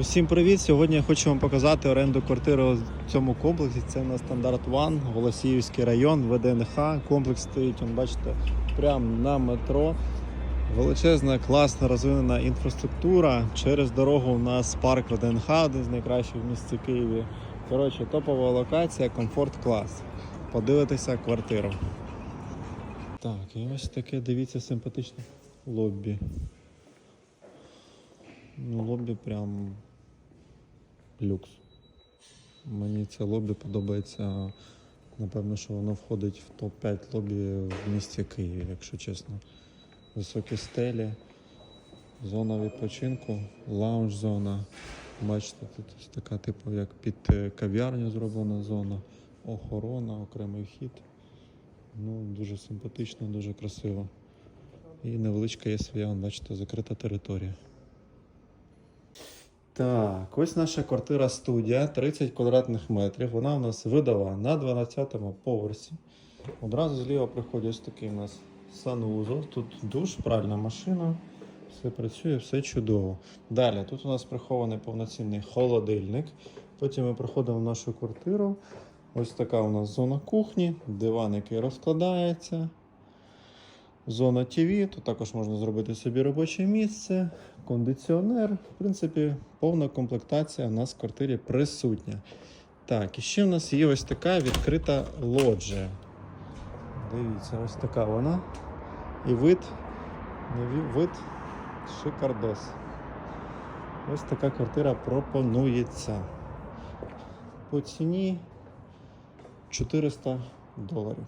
Усім привіт! Сьогодні я хочу вам показати оренду квартири в цьому комплексі. Це на стандарт Ван, Голосіївський район, ВДНХ. Комплекс стоїть, он, бачите, прямо на метро. Величезна, класна, розвинена інфраструктура. Через дорогу у нас парк ВДНХ, один з найкращих в місті Києві. Коротше, топова локація, комфорт клас. Подивитися квартиру. Так, і ось таке, дивіться, симпатичне лоббі. Ну, лоббі прям люкс. Мені це лоббі подобається. Напевно, що воно входить в топ-5 лобі в місті Києві, якщо чесно. Високі стелі, зона відпочинку, лаунж-зона. Бачите, тут ось така, типу, як під е, кав'ярню зроблена зона, охорона, окремий вхід. Ну, дуже симпатично, дуже красиво. І невеличка є своя, бачите, закрита територія. Так, ось наша квартира студія 30 квадратних метрів. Вона у нас видала на 12-му поверсі. Одразу зліва приходить ось такий у нас санвузол. Тут душ, пральна машина. Все працює, все чудово. Далі, тут у нас прихований повноцінний холодильник. Потім ми приходимо в нашу квартиру. Ось така у нас зона кухні, диван, який розкладається. Зона ТВ, тут також можна зробити собі робоче місце, кондиціонер. В принципі, повна комплектація у нас в квартирі присутня. Так, і ще в нас є ось така відкрита лоджія. Дивіться, ось така вона. І вид, вид шикардос. Ось така квартира пропонується. По ціні 400 доларів.